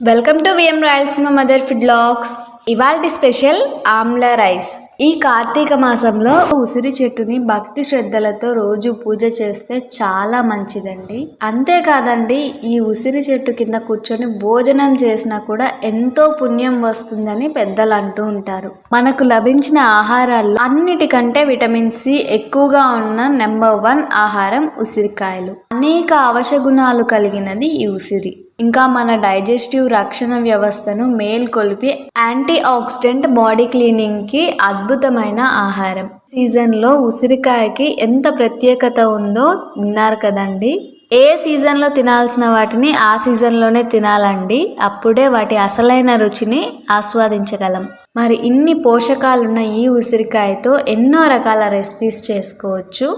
Welcome to VM Rayalaseema mother food blogs ఇవాల్టి special amla rice. ఈ కార్తీక మాసంలో ఉసిరి చెట్టుని భక్తి శ్రద్ధలతో రోజు పూజ చేస్తే చాలా మంచిదండి. అంతేకాదండి ఈ ఉసిరి చెట్టు కింద కూర్చొని భోజనం చేసినా కూడా ఎంతో పుణ్యం వస్తుందని పెద్దలు అంటూ ఉంటారు. మనకు లభించిన ఆహారాల్లో అన్నిటికంటే విటమిన్ సి ఎక్కువగా ఉన్న నెంబర్ వన్ ఆహారం ఉసిరికాయలు. అనేక అవశగుణాలు కలిగినది ఈ ఉసిరి. ఇంకా మన డైజెస్టివ్ రక్షణ వ్యవస్థను మేల్కొల్పి యాంటీ ఆక్సిడెంట్ బాడీ క్లీనింగ్కి అద్భుతమైన ఆహారం. సీజన్లో ఉసిరికాయకి ఎంత ప్రత్యేకత ఉందో విన్నారు కదండి? ఏ సీజన్లో తినాల్సిన వాటిని ఆ సీజన్లోనే తినాలండి. అప్పుడే వాటి అసలైన రుచిని ఆస్వాదించగలం. మరి ఇన్ని పోషకాలున్న ఈ ఉసిరికాయతో ఎన్నో రకాల రెసిపీస్ చేసుకోవచ్చు.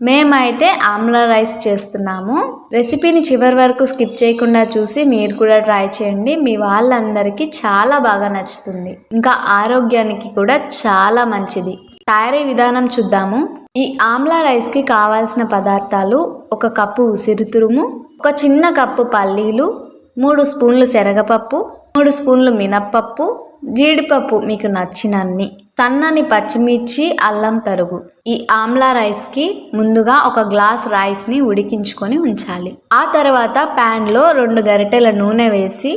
మేమైతే ఆమ్లా రైస్ చేస్తున్నాము. రెసిపీని చివరి వరకు స్కిప్ చేయకుండా చూసి మీరు కూడా ట్రై చేయండి. మీ వాళ్ళందరికీ చాలా బాగా నచ్చుతుంది. ఇంకా ఆరోగ్యానికి కూడా చాలా మంచిది. తయారీ విధానం చూద్దాము. ఈ ఆమ్లా రైస్కి కావాల్సిన పదార్థాలు ఒక కప్పు ఉసిరితురుము ఒక చిన్న కప్పు పల్లీలు మూడు స్పూన్లు శనగపప్పు మూడు స్పూన్లు మినప్పప్పు జీడిపప్పు మీకు నచ్చినన్ని. సన్నని పచ్చిమిర్చి అల్లం తరుగు. ఈ ఆమ్లా రైస్కి ముందుగా ఒక గ్లాస్ రైస్ని ఉడికించుకొని ఉంచాలి. ఆ తర్వాత ప్యాన్లో రెండు గరిటెల నూనె వేసి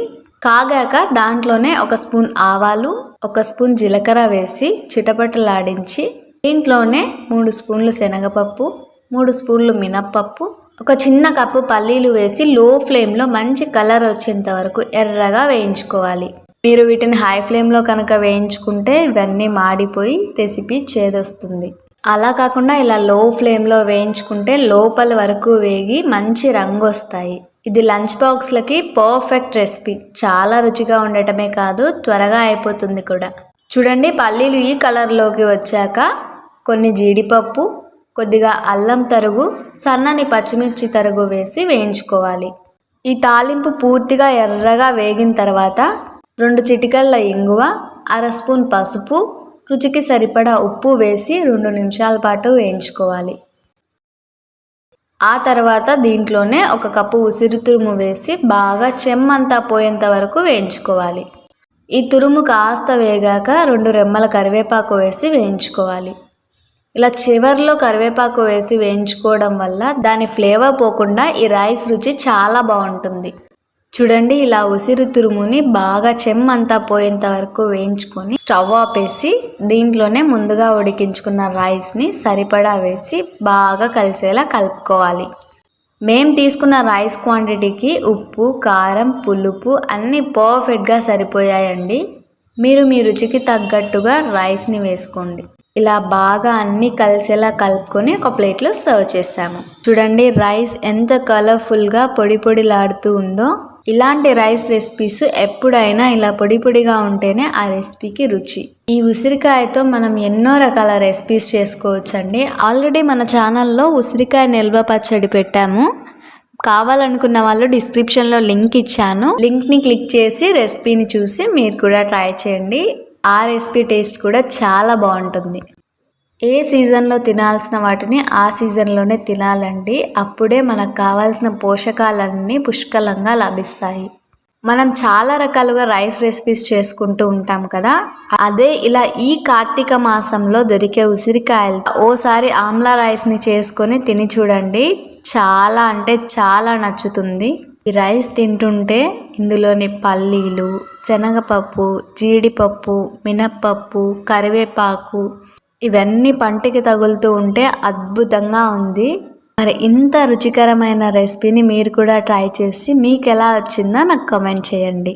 కాగాక దాంట్లోనే ఒక స్పూన్ ఆవాలు ఒక స్పూన్ జీలకర్ర వేసి చిటపటలాడించి దీంట్లోనే మూడు స్పూన్లు శనగపప్పు మూడు స్పూన్లు మినప్పప్పు ఒక చిన్న కప్పు పల్లీలు వేసి లో ఫ్లేమ్లో మంచి కలర్ వచ్చేంత వరకు ఎర్రగా వేయించుకోవాలి. మీరు వీటిని హై ఫ్లేమ్లో కనుక వేయించుకుంటే ఇవన్నీ మాడిపోయి రెసిపీ చేదొస్తుంది. అలా కాకుండా ఇలా లో ఫ్లేమ్లో వేయించుకుంటే లోపల వరకు వేగి మంచి రంగు వస్తాయి ఇది లంచ్ బాక్స్లకి పర్ఫెక్ట్ రెసిపీ చాలా రుచిగా ఉండటమే కాదు త్వరగా అయిపోతుంది కూడా. చూడండి పల్లీలు ఈ కలర్లోకి వచ్చాక కొన్ని జీడిపప్పు కొద్దిగా అల్లం తరుగు సన్నని పచ్చిమిర్చి తరుగు వేసి వేయించుకోవాలి. ఈ తాలింపు పూర్తిగా ఎర్రగా వేగిన తర్వాత రెండు చిటికళ్ళ ఇంగువ అర స్పూన్ పసుపు రుచికి సరిపడా ఉప్పు వేసి రెండు నిమిషాల పాటు వేయించుకోవాలి. ఆ తర్వాత దీంట్లోనే ఒక కప్పు ఉసిరి తురుము వేసి బాగా చెమ్మంతా పోయేంత వరకు వేయించుకోవాలి. ఈ తురుము కాస్త వేగాక రెండు రెమ్మల కరివేపాకు వేసి వేయించుకోవాలి. ఇలా చివర్లో కరివేపాకు వేసి వేయించుకోవడం వల్ల దాని ఫ్లేవర్ పోకుండా ఈ రైస్ రుచి చాలా బాగుంటుంది. చూడండి ఇలా ఉసిరి తురుముని బాగా చెమ్మంతా పోయేంత వరకు వేయించుకొని స్టవ్ ఆపేసి దీంట్లోనే ముందుగా ఉడికించుకున్న రైస్ని సరిపడా వేసి బాగా కలిసేలా కలుపుకోవాలి. మేం తీసుకున్న రైస్ క్వాంటిటీకి ఉప్పు కారం పులుపు అన్నీ పర్ఫెక్ట్గా సరిపోయాయండి. మీరు మీ రుచికి తగ్గట్టుగా రైస్ని వేసుకోండి. ఇలా బాగా అన్నీ కలిసేలా కలుపుకొని ఒక ప్లేట్లో సర్వ్ చేసాము చూడండి రైస్ ఎంత కలర్ఫుల్గా పొడి పొడిలాడుతూ ఉందో. ఇలాంటి రైస్ రెసిపీస్ ఎప్పుడైనా ఇలా పొడి పొడిగా ఉంటేనే ఆ రెసిపీకి రుచి. ఈ ఉసిరికాయతో మనం ఎన్నో రకాల రెసిపీస్ చేసుకోవచ్చండి. ఆల్రెడీ మన ఛానల్లో ఉసిరికాయ నిల్వ పచ్చడి పెట్టాము. కావాలనుకున్న వాళ్ళు డిస్క్రిప్షన్లో లింక్ ఇచ్చాను. లింక్ని క్లిక్ చేసి రెసిపీని చూసి మీరు కూడా ట్రై చేయండి. ఆ రెసిపీ టేస్ట్ కూడా చాలా బాగుంటుంది. ఏ సీజన్లో తినాల్సిన వాటిని ఆ సీజన్లోనే తినాలండి. అప్పుడే మనకు కావాల్సిన పోషకాలన్నీ పుష్కలంగా లభిస్తాయి. మనం చాలా రకాలుగా రైస్ రెసిపీస్ చేసుకుంటూ ఉంటాం కదా. అదే ఇలా ఈ కార్తీక మాసంలో దొరికే ఉసిరికాయలు ఓసారి ఆమ్లా రైస్ని చేసుకొని తిని చూడండి. చాలా అంటే చాలా నచ్చుతుంది. ఈ రైస్ తింటుంటే ఇందులోని పల్లీలు శనగపప్పు జీడిపప్పు మినప్పప్పు కరివేపాకు ఇవన్నీ పంటికి తగులుతూ ఉంటే అద్భుతంగా ఉంది. మరి ఇంత రుచికరమైన రెసిపీని మీరు కూడా ట్రై చేసి మీకు ఎలా వచ్చిందో నాకు కామెంట్ చేయండి.